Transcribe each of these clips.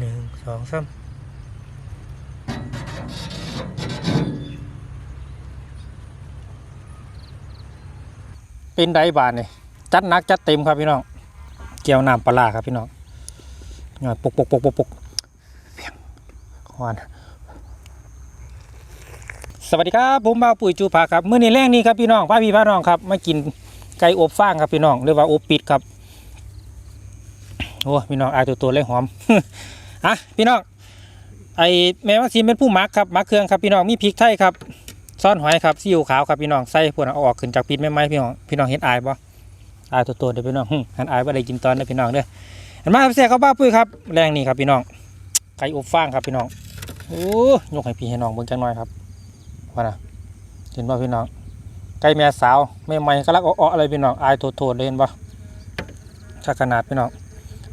หนึ่งสองสามเป็นไดบานนี่จัดนักจัดเต็มครับพี่น้องเกี่ยวน้ำปลาครับพี่น้องหน่อยปกปกปกปกปกเพียงหวานสวัสดีครับผมบ่าวปุ๋ยจูภาครับเมื้อนี้แรงนี้ครับพี่น้องพ่อพี่พ่อน้องครับมากินไก่อบฟางครับพี่น้องหรือว่าอบปิดครับโอ้พี่น้องอายตัวตัวเลยหอม อะพี่น้องไอแม่ว่าซีนเป็นผู้มักครับมักเครื่องครับพี่น้องมีพริกไทยครับซ่อนหอยครับซีอิ๊วขาวครับพี่น้องใส่พวกนั้นเอาออกขึ้นจากปิดไม่ไหมพี่น้องพี่น้องเห็นอายปะอายตัวตัวเดี๋ยวพี่น้องหันอายว่าได้กินตอนเด้พี่น้องเด้อเห็นไหมครับเสียเขาบ้าปุ้ยครับแรงนี่ครับพี่น้องไก่อบฟางครับพี่น้องโอ้ยกให้พี่ให้น้องเบิ่งจังหน่อยครับว่านะเห็นป่ะพี่น้องไก่แม่สาวแม่ใหม่ก็รักอ้ออะไรพี่น้องอายตัวตัวเลยเห็นป่ะขนาดพี่น้อง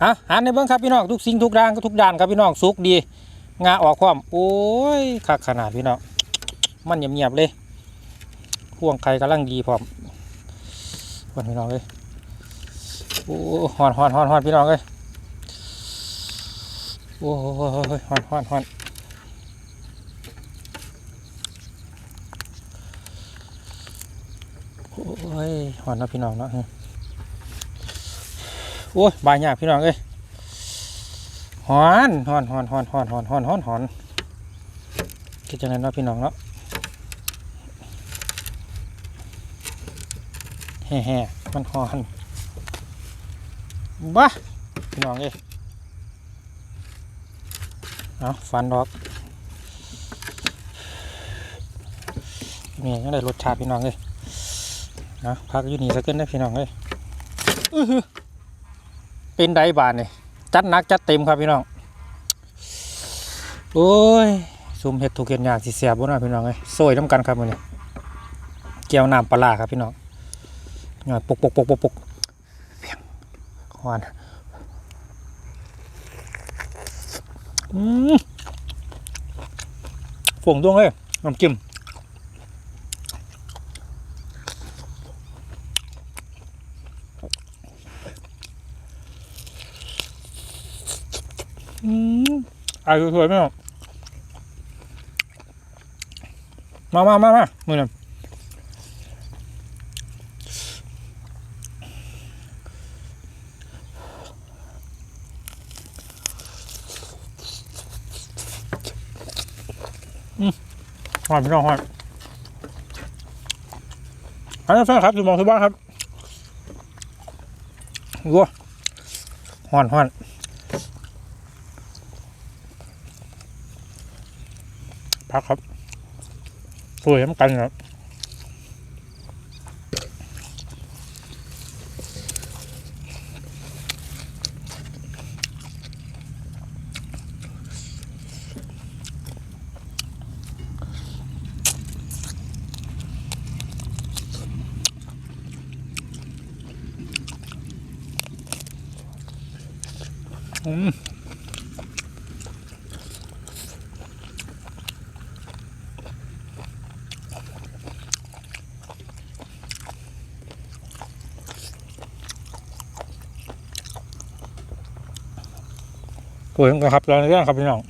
อะหันในเบิ้องครับพี่น้องทุกสิ่งทุกด้านทุกด้านครับพี่น้องสุกดี งาออกความโอ้ยคักขนาดพี่น้องมันเงียบๆเลยพ่วงไข่กำลังดีพร้อมวันพี่น้องเลยโอ้ฮอนฮอนฮอนฮอนพี่น้องเลยโอ้ยฮอนฮอนฮอนโอ้ยฮอนนะพี่น้องเนาะ โอ้ยบายยากพี่น้องเอ้ยหอนหอนหอนหอนหอนหอนหอนหอนหอนคิดจังไงเนาะพี่น้องเนาะแห่แห่มันหอนบ้าพี่น้องเอ้ยเอาฟันดอกนี่ยังได้รสชาติพี่น้องเอ้ยเอาพักอยู่นี่สักเกินได้พี่น้องเอ้ยอือ เป็นไดบานนี่จัดนักจัดเต็มครับพี่น้องโอ้ยซุ่มเห็ดถูกเห็ดยากสิเสียบนาะพี่น้องเอ้ยโซยน้ำกันครับมื้อนี้เกี่ยวน้ำปลาครับพี่น้องหน่อยปุกปุกปุกปกปกเพียงหวานอืมฝงดวงเลยน้ำจิ้มอืม อายสวยๆไหมน้องมามามามามือหนึ่งอืมหอมพี่น้องหอมอันนี้แฟนครับอยู่มองที่บ้านครับวัวหอนหอน พักครับสวยเหมือนกันครับอืม คุยกันครับตอนนี้ครับพี่น้อง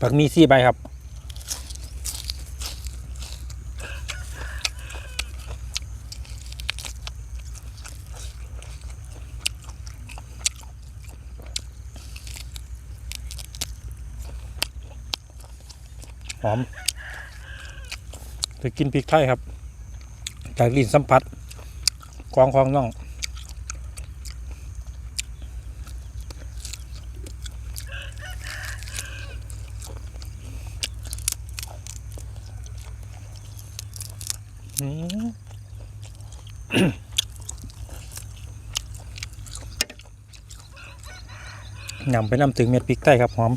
ผักมีซี่ใบครับ หอมจะกินพริกไทยครับจากลิ้นสัมผัสกองของน้องอืมนำไปนำถึงเม็ดพริกไทยครับหอม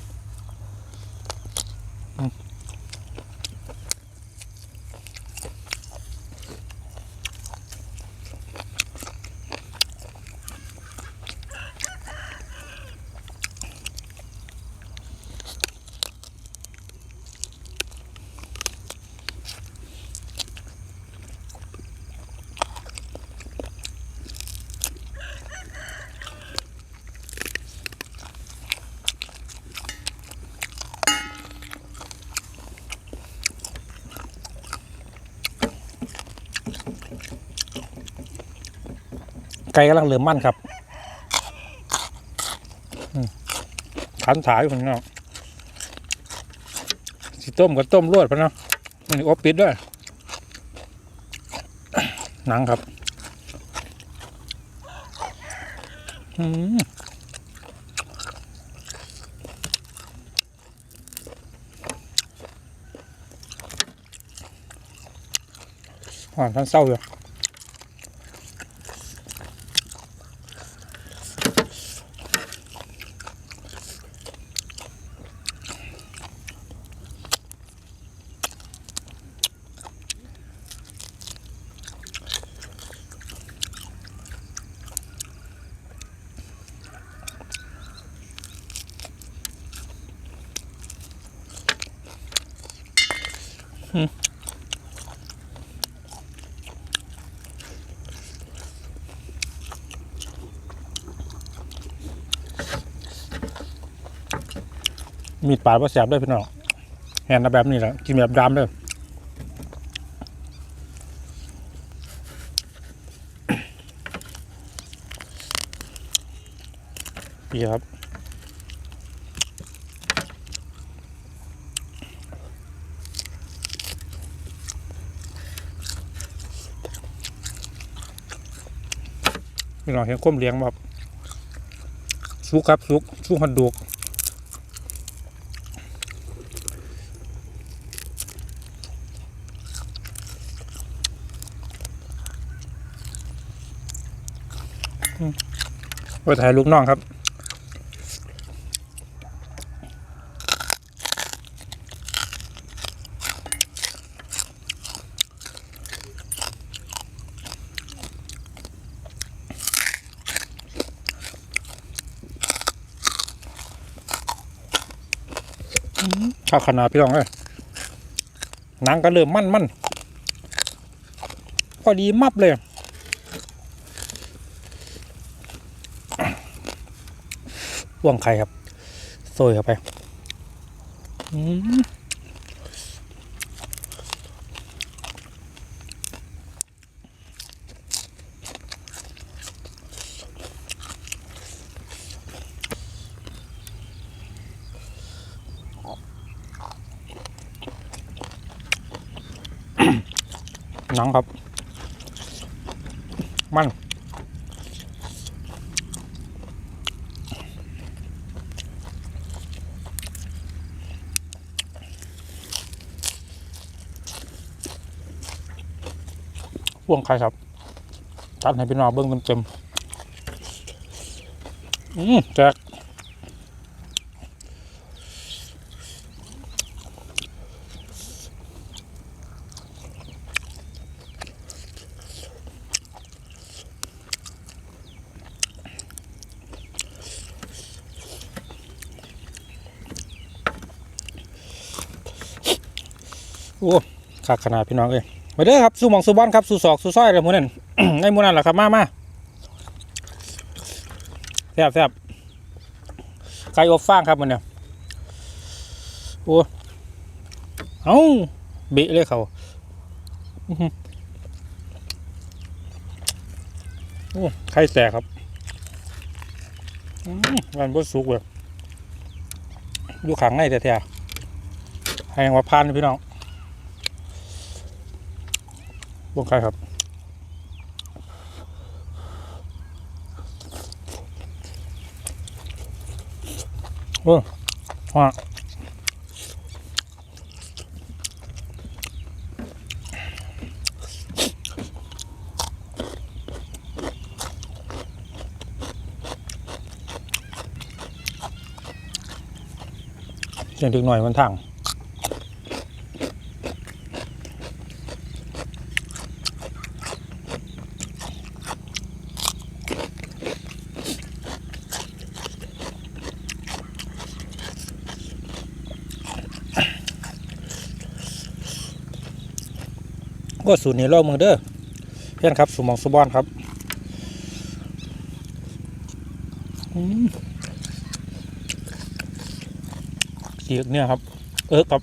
ไก่กำลังเริ่มมั่นครับขันถายคนเนาะสิต้มก็ต้มรวดพะเนาะมันอบปิดด้วยหนังครับอืมหวานท่านเศร้าอยู่ มีดปาดว่าแสบด้วยพี่น้องแหนแบบนี้แหละกินแบบดำเลยพี่ครับพี่น้องเห็นก้มเลี้ยงแบบสุกครับสุกสุกหันดูก ไว้ถ่ายลูกน้องครับข้าวขนาดพี่น้องเลยหนังก็เริ่มมั่นมั่นพอดีมับเลย พ่วงไข่ครับโซยเข้าไปอืมหนังครับ มัน พ่วงไข่ครับตัดให้พี่น้องเบิ้งเต็มๆอืมแจกโอ้ขาดขนาดพี่น้องเอ้ย มาเด้อครับสู้หมองสู้บอลครับสู้ศอกสู้สร้อยอะไรหมูนั่นในหมูนั่นแหละครับมามาแซ่บแซ่บไก่อบฟางครับมันเนี่ยโอ้เอ้าเบะเลยเขาโอ้ไข่แตกครับมันบดสุกเลยอยู่ขังในแท้ๆให้ยังว่าพานพี่น้อง วงไข่ครับโอ้ว่าเสียงดึกหน่อยมันทาง ก็สูตรนี้ลองมือเด้อเพื่อนครับ สูมองสบอนครับอืมเสียกเนี่ยครับ เอิกครับ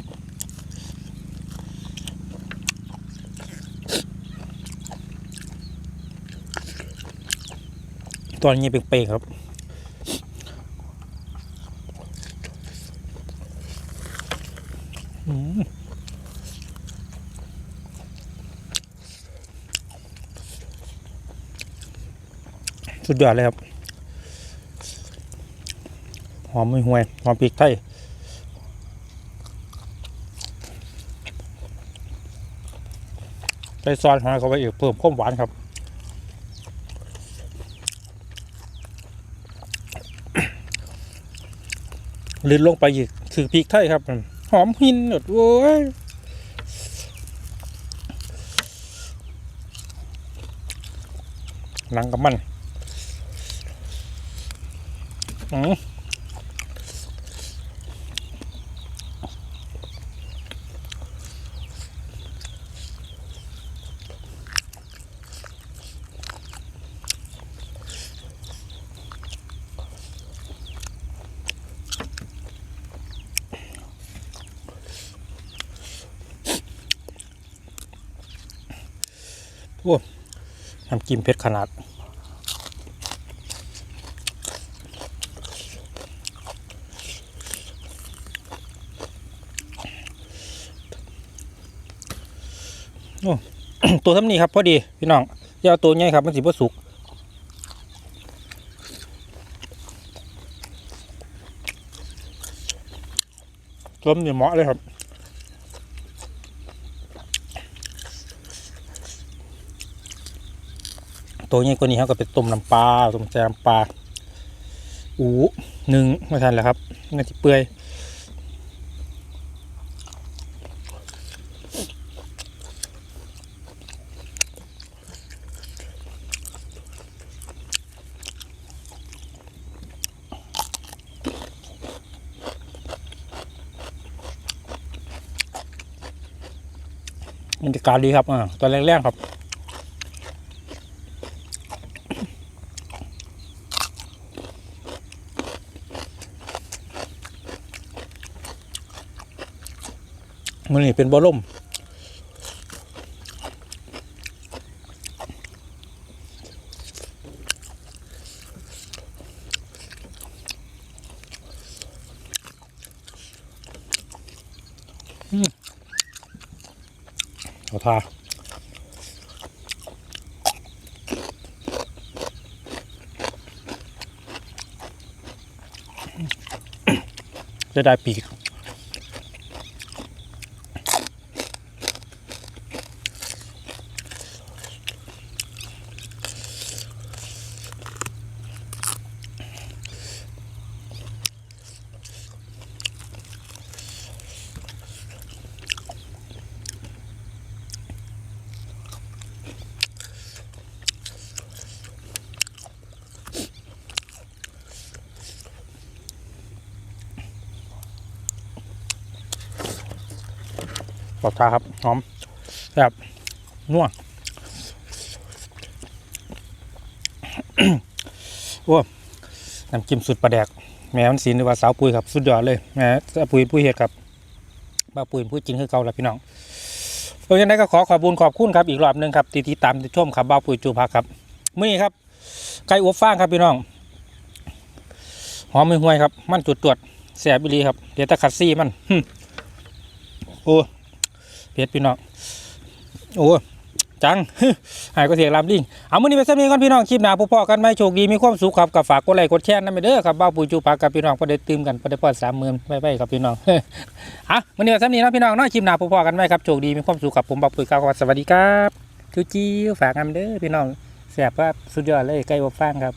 ตอนนี้เป็นเปรครับ อืม สุดยอดเลยครับ หอมไม่ห่วยหอมพริกไทยใส่ซอสหอยเข้าไปอีกเพิ่มความหวานครับลื่นลงไปอีกคือพริกไทยครับ หอมหินหนดโว้ยหนังกับมัน อืมน้ำจิ้มเผ็ดขนาด โอ้ตัวทำนี้ครับพอดีพี่น้องยาเอาตัวใหญ่ครับมันสิบ่สุกต้มเนี่ยเหมาะเลยครับตัวใหญ่กว่านี้เขาก็เป็นต้มน้ำปลาต้มแจน้ำปลาอูหนึ่งไม่ทันแล้วครับน่าจะเปื่อย กาศดีครับอ่าตอนแรกๆครับมันนี่เป็นบอลล่ม จะได้ปีก ปลอดทาครับ หอมแบบนัวโอ้น้ำจิ้มสุดประแดก แม่มันสีนหรือว่าสาวปุยครับ สุดยอดเลย แม่สาวปุยปุยเห็ดครับบ้าปุยพูดจริงคือเก่าแล้วพี่น้องเพราะฉะนั้นก็ขอขอบคุญขอบคุณครับอีกรอบหนึ่งครับที่ติดตามติดชมครับบ้าปุยจูพักครับมื่อครับไก่อบฟางครับพี่น้องหอมไม่ห่วยครับ มันจุดตรวจแสบบิลีครับ เดี๋ยวตะขัดซี่มันโอ้ เพชรพี่น้องโอ้จังหายก็เสียงลำลิงเอามือนี้ไปสักนี้ก่อนพี่น้องคลิปหน้าพบกันไหมโชคดีมีความสุขครับกับฝากกดไลค์กดแชร์นั่นไปเด้อครับบ้าปุยจูปากกับพี่น้องประเดี๋ยวตื่มกันประเดี๋ยวปอดสามหมื่นไปไปครับพี่น้องอะมือนี้ไปสักนี้นะพี่น้องเนาะคลิปหน้าพบกันไหมครับโชคดีมีความสุขกับผมบ้าปุ๋ยกาวสวัสดีครับจูจีฝากกันเด้อพี่น้องแสบครับสุดยอดเลยไก่อบฟางครับ